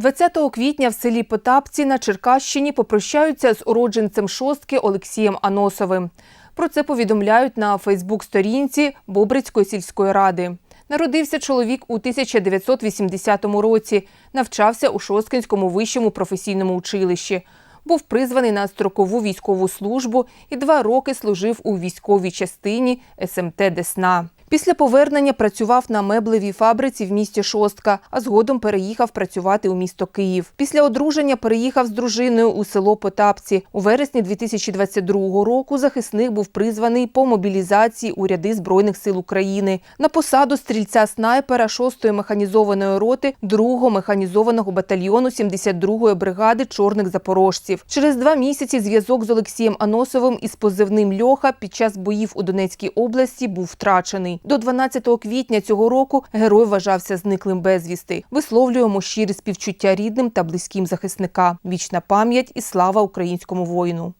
20 квітня в селі Потапці на Черкащині попрощаються з уродженцем шостки Олексієм Аносовим. Про це повідомляють на Фейсбук-сторінці Бобрицької сільської ради. Народився чоловік у 1980 році, навчався у Шосткинському вищому професійному училищі. Був призваний на строкову військову службу і два роки служив у військовій частині СМТ Десна. Після повернення працював на меблевій фабриці в місті Шостка, а згодом переїхав працювати у місто Київ. Після одруження переїхав з дружиною у село Потапці. У вересні 2022 року захисник був призваний по мобілізації у ряди Збройних сил України на посаду стрільця снайпера 6-ї механізованої роти 2-го механізованого батальйону 72-ї бригади чорних запорожців. Через два місяці зв'язок з Олексієм Аносовим із позивним Льоха під час боїв у Донецькій області був втрачений. До 12 квітня цього року герой вважався зниклим безвісти. Висловлюємо щирі співчуття рідним та близьким захисника. Вічна пам'ять і слава українському воїну.